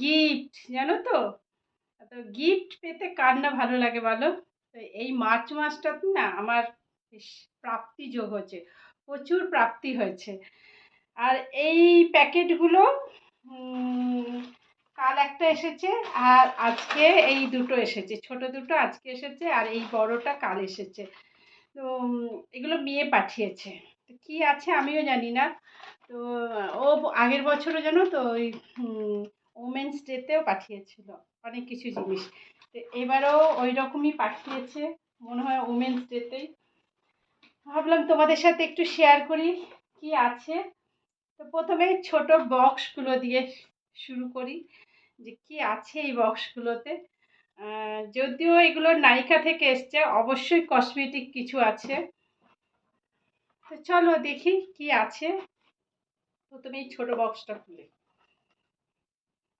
Gift জানো তো? তো গিফট পেতে কার না ভালো লাগে বলো? তো এই মার্চ মাসটাতে না আমার প্রাপ্তি যোগ হয়েছে, প্রচুর প্রাপ্তি হয়েছে। আর এই প্যাকেটগুলো কাল একটা এসেছে আর আজকে এই দুটো এসেছে, ছোট দুটো আজকে এসেছে আর এই বড়টা কাল এসেছে। তো এগুলো মেয়ে পাঠিয়েছে। কী আছে আমিও জানি না। তো, ও আগের বছরও জানো তো ওই ওমেন্স ডেতেও পাঠিয়েছিল অনেক কিছু জিনিস। তো এবারও ওই রকমই পাঠিয়েছে, মনে হয় ওমেন্স ডেতেই ভাবলাম তোমাদের সাথে একটু শেয়ার করি কি আছে। তো প্রথমে ছোট বক্সগুলো দিয়ে শুরু করি যে কি আছে এই বক্সগুলোতে যদিও এগুলো নাইকা থেকে এসছে, অবশ্যই কসমেটিক কিছু আছে। তো চলো দেখি কি আছে। প্রথমে এই ছোট বক্সটা খুলে।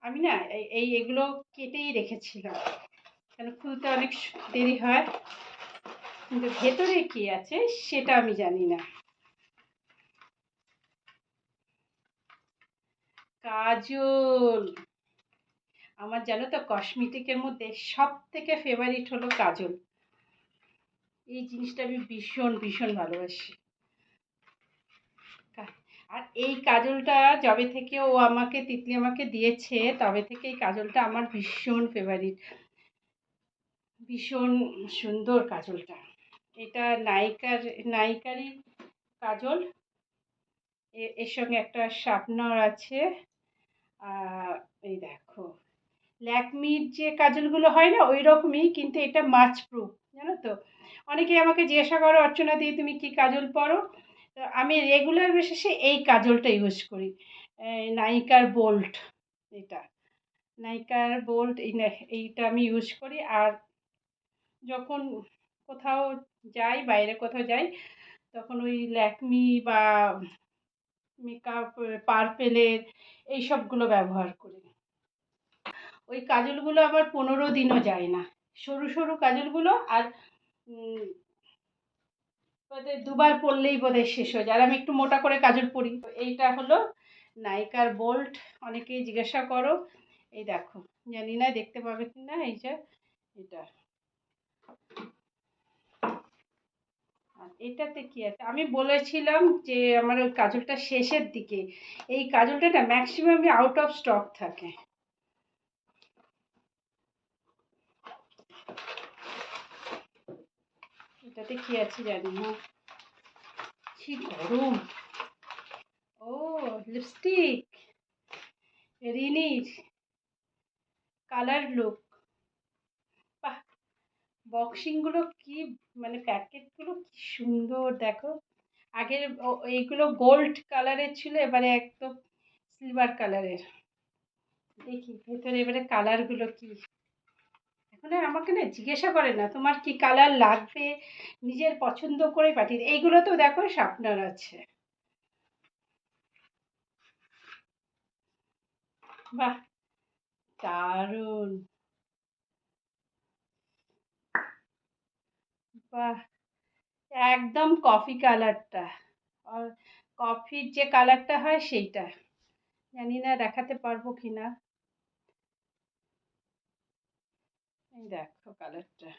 আমি না এই এগুলো কেটেই রেখেছিলাম। কেন খুলতে অনেক দেরি হয়। কিন্তু ভেতরে কি আছে সেটা আমি জানি না। কাজল, আমার জানো তো কসমেটিকের মধ্যে সব থেকে ফেভারিট হলো কাজল। এই জিনিসটা আমি ভীষণ ভীষণ ভালোবাসি। আর এই কাজলটা যবে থেকে ও আমাকে, তিতলি আমাকে দিয়েছে, তবে থেকে এই কাজলটা আমার ভীষণ ফেভারিট ভীষণ সুন্দর কাজলটা। এটা নায়িকার, নায়িকারই কাজল। এর সঙ্গে একটা শার্পনার আছে। এই দেখো। ল্যাকমির যে কাজলগুলো হয় না, ওই রকমই, কিন্তু এটা মাছ প্রুফ, জানো তো? অনেকে আমাকে জিজ্ঞাসা করো, অর্চনা দিয়ে তুমি কি কাজল পরো তো আমি রেগুলার বেসিসে এই কাজলটা ইউজ করি। নাইকার বোল্ট এটা। নাইকার বোল্ট এইটা আমি ইউজ করি। আর যখন কোথাও যাই, বাইরে কোথাও যাই, তখন ওই ল্যাকমি বা মেকআপ পার্পেলের এই সবগুলো ব্যবহার করি। ওই কাজলগুলো আবার পনেরো দিনও যায় না। সরু সরু কাজলগুলো আর বোধহয় দুবার পরলেই বোধহয় শেষ হয়ে যায়। আর আমি একটু মোটা করে কাজল পরি এইটা হলো নাইকার বোল্ট। অনেকেই জিজ্ঞাসা করো। এই দেখো, জানি না, দেখতে পাবে কি না? এই যে, এটা। এটাতে কি আছে? আমি বলেছিলাম যে আমার ওই কাজলটা শেষের দিকে। এই কাজলটা না ম্যাক্সিমামই আউট অফ স্টক থাকে। এটাতে কি আছে জানি না কি গরম। ও লিপস্টিক রিনির কালার লুক বাহ! বক্সিংগুলো কি মানে প্যাকেটগুলো কি সুন্দর, দেখো। আগের এইগুলো গোল্ড কালারের ছিল, এবারে একদম সিলভার কালারের দেখি, ভেতরে এবারে কালারগুলো কি আর আমাকে না জিজ্ঞাসা করে না, তোমার কি কালার লাগবে, নিজের পছন্দ করে পাঠিয়ে। এইগুলো তো দেখো শার্পনার আছে। বাহ, দারুণ। বাহ, একদম কফি কালারটা কফির যে কালারটা হয় সেইটা। জানি না দেখাতে পারব কি না দেখো কালারটা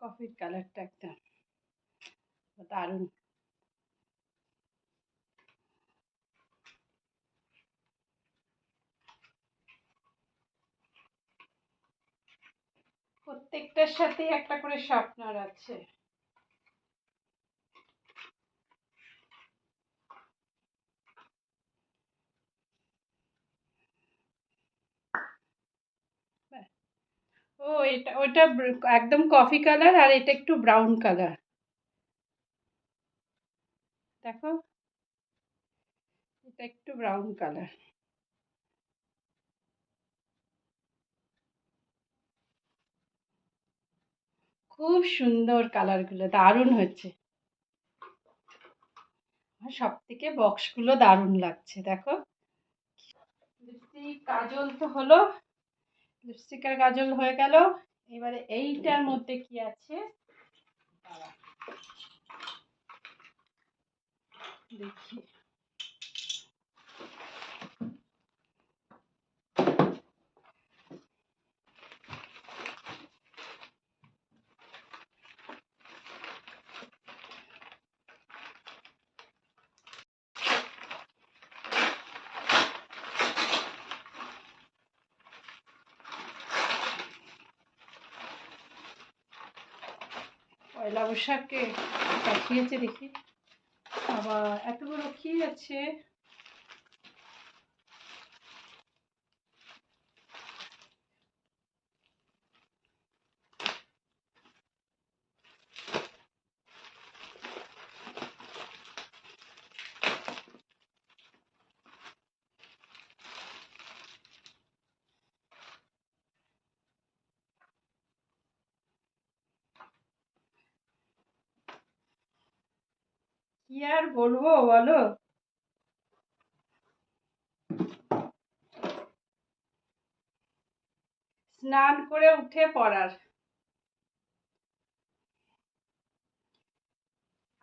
কফির কালারটা একটা দারুণ। প্রত্যেকটার সাথেই একটা করে শার্পনার আছে। ও, এটা, ওটা একদম কফি কালার আর এটা একটু ব্রাউন কালার। দেখো। এটা একটু ব্রাউন কালার। খুব সুন্দর কালারগুলো, দারুণ হচ্ছে আর সব থেকে বক্সগুলো দারুণ লাগছে, দেখো। কাজল তো হলো। লিপস্টিক গাজল হয়ে গেল। এবারে এইটার মধ্যে কি আছে? দেখি। পয়লা বৈশাখকে পাঠিয়েছে দেখি। আবার এত বড় কি আছে? কি আর বলব বলো? স্নান করে উঠে পড়ার।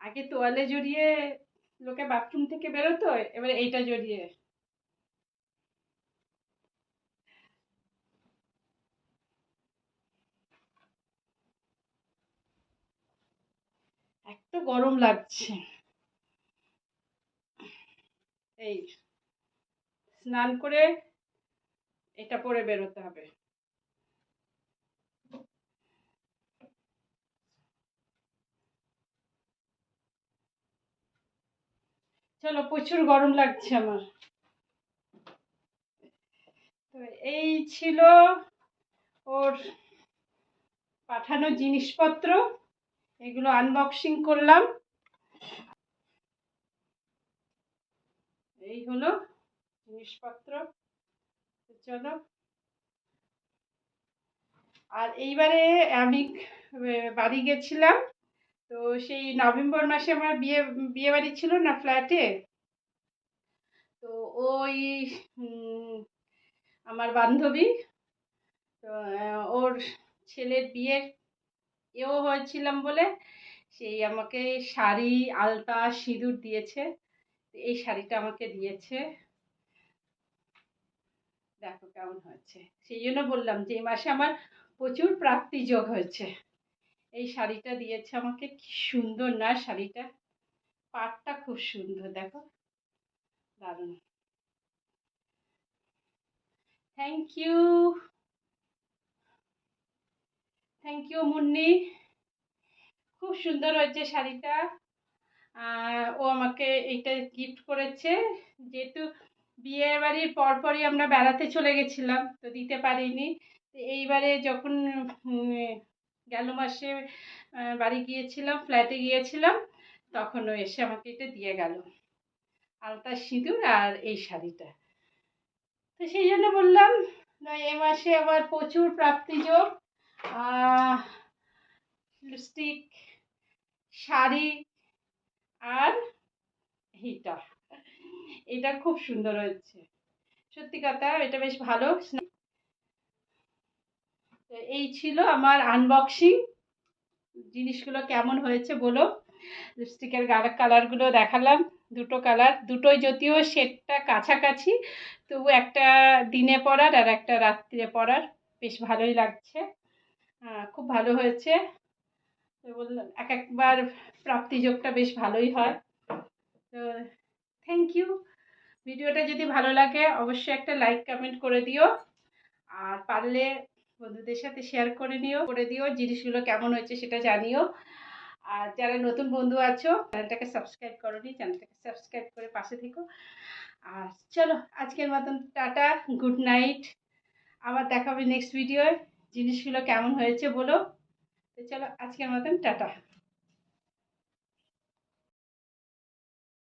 আগে তোয়ালে জড়িয়ে লোকে বাথরুম থেকে বেরোতো, এবার এইটা জড়িয়ে। এত গরম লাগছে। এই স্নান করে এটা পরে বেরোতে হবে। চলো, প্রচুর গরম লাগছে আমার। তো এই ছিল ওর পাঠানো জিনিসপত্র। এগুলো আনবক্সিং করলাম। এই হলো জিনিসপত্র। চলো। আর এইবারে আমি বাড়ি গেছিলাম। তো সেই নভেম্বর মাসে আমার বিয়ে বিয়ে বাড়ি ছিল না ফ্ল্যাটে তো ওই আমার বান্ধবী, তো ওর ছেলের বিয়ের এও হয়েছিলাম বলে। সেই আমাকে শাড়ি, আলতা, সিঁদুর দিয়েছে। এই শাড়িটা আমাকে দিয়েছে। দেখো কেমন হয়েছে। সেই জন্য বললাম যে এই মাসে আমার প্রচুর প্রাপ্তি যোগ হয়েছে। এই শাড়িটা দিয়েছে আমাকে। কি সুন্দর না শাড়িটা। পাটটা খুব সুন্দর, দেখো। দারুণ। Thank you thank you Munni. খুব সুন্দর হয়েছে শাড়িটা। ও আমাকে এইটা গিফট করেছে। যেহেতু বিয়ে বাড়ির পরপরই আমরা বেড়াতে চলে গেছিলাম, তো দিতে পারিনি। এইবারে যখন গেল মাসে বাড়ি গিয়েছিলাম ফ্ল্যাটে গিয়েছিলাম, তখন ও এসে আমাকে এটা দিয়ে গেল। আলতা সিঁদুর আর এই শাড়িটা। তো সেই জন্য বললাম এ মাসে আবার প্রচুর প্রাপ্তিযোগ লিপস্টিক শাড়ি আর হিটার এটা খুব সুন্দর হয়েছে। সত্যি কথা, এটা বেশ ভালো। এই ছিল আমার আনবক্সিং জিনিসগুলো কেমন হয়েছে বলো? লিপস্টিকের কালারগুলো দেখালাম। দুটো কালার দুটোই যদিও শেডটা কাছাকাছি, তবু একটা দিনে পরার আর একটা রাত্রিরে পরার। বেশ ভালোই লাগছে। খুব ভালো হয়েছে। বললাম, এক একবার প্রাপ্তিযোগটা বেশ ভালোই হয়। তো থ্যাংক ইউ ভিডিওটা যদি ভালো লাগে, অবশ্যই একটা লাইক কমেন্ট করে দিও। আর পারলে বন্ধুদের সাথে শেয়ার করে নিও, করে দিও, জিনিসগুলো কেমন হয়েছে সেটা জানিও। আর যারা নতুন বন্ধু আছো, চ্যানেলটাকে সাবস্ক্রাইব করোনি, চ্যানেলটাকে সাবস্ক্রাইব করে পাশে থেকো। আর চলো, আজকের মতন টাটা গুড নাইট আবার দেখাবে নেক্সট ভিডিওয় জিনিসগুলো কেমন হয়েছে বলো। তো চলো আজকের মতন টাটা।